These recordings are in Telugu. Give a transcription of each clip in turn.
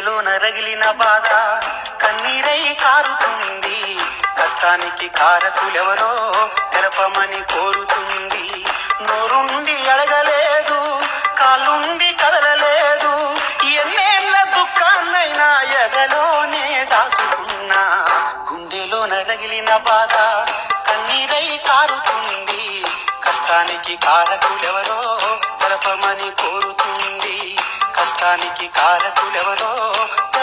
గుండెలో నరగిలిన బాధ కన్నీరై కారుతుంది. కష్టానికి కారకులెవరో తెలపమని కోరుతుంది. నోరుండి అడగలేదు కాళ్ళుండి కదలలేదు. ఎన్నేళ్ళ దుఃఖాన్నైనా ఎదలోనే దాచుకున్నా. గుండెలో నరగిలిన బాధ కన్నీరై కారుతుంది. కష్టానికి కారకులెవరో తెలపమని కోరుతుంది. కష్టానికి కారకులెవరో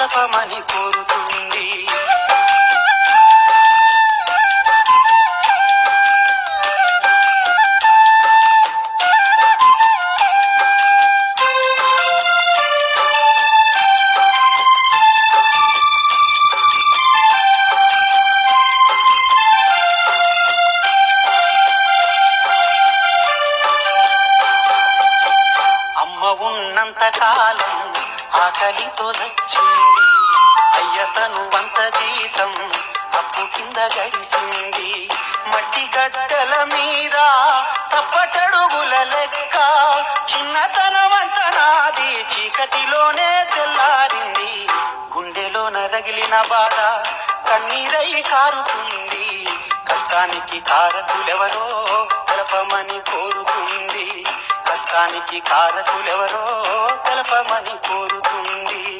తెలపమని కోరుతుంది. అమ్మ ఉన్నంత కాలం ఆకలితో చచ్చింది. అప్పు మట్టి గడ్డల మీద తప్పటడుగుల లెక్క. చిన్నతనమంత నాది చీకటిలోనే తెల్లారింది. గుండెలో నరగిలిన బాధ కన్నీరై కారుతుంది. కష్టానికి కారకులెవరో తెలపమని కోరుతుంది. కష్టానికి కారకులెవరో తెలపమని కోరుతుంది.